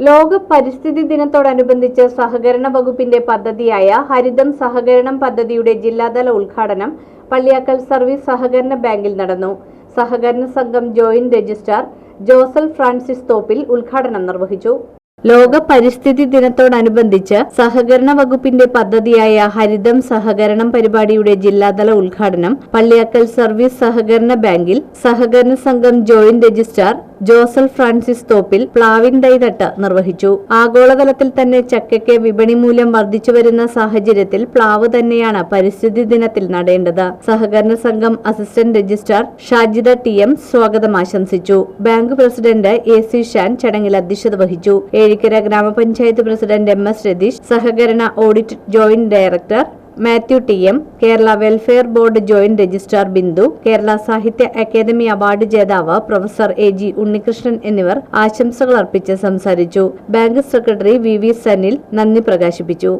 ലോക പരിസ്ഥിതി ദിനത്തോടനുബന്ധിച്ച് സഹകരണ വകുപ്പിന്റെ പദ്ധതിയായ ഹരിതം സഹകരണം പദ്ധതിയുടെ ജില്ലാതല ഉദ്ഘാടനം പള്ളിയാക്കൽ സർവീസ് സഹകരണ ബാങ്കിൽ നടന്നു. സഹകരണ സംഘം ജോയിന്റ് രജിസ്ട്രാർ ജോസൽ ഫ്രാൻസിസ് തോപ്പിൽ ഉദ്ഘാടനം നിർവഹിച്ചു. ലോക പരിസ്ഥിതി ദിനത്തോടനുബന്ധിച്ച് സഹകരണ വകുപ്പിന്റെ പദ്ധതിയായ ഹരിതം സഹകരണം പരിപാടിയുടെ ജില്ലാതല ഉദ്ഘാടനം പള്ളിയാക്കൽ സർവീസ് സഹകരണ ബാങ്കിൽ സഹകരണ സംഘം joint registrar Joseph Francis Thoppil പ്ലാവിൻ തൈ നട്ട് നിർവഹിച്ചു. ആഗോളതലത്തിൽ തന്നെ ചക്കയ്ക്ക് വിപണി മൂല്യം വർദ്ധിച്ചു വരുന്ന സാഹചര്യത്തിൽ പ്ലാവ് തന്നെയാണ് പരിസ്ഥിതി ദിനത്തിൽ നടേണ്ടത്. സഹകരണ സംഘം assistant registrar Shajida T M സ്വാഗതം ആശംസിച്ചു. Bank president A C Shan ചടങ്ങിൽ അധ്യക്ഷത വഹിച്ചു. ഏഴിക്കര ഗ്രാമപഞ്ചായത്ത് പ്രസിഡന്റ് എം എസ് രതീഷ് സഹകരണ audit joint director Mathew T M Kerala welfare board joint registrar Bindu Kerala Sahitya Akademi award ജേതാവ് പ്രൊഫസർ എ ജി ഉണ്ണികൃഷ്ണൻ എന്നിവർ ആശംസകൾ അർപ്പിച്ച് സംസാരിച്ചു. Bank secretary V V Sanil നന്ദി പ്രകാശിപ്പിച്ചു.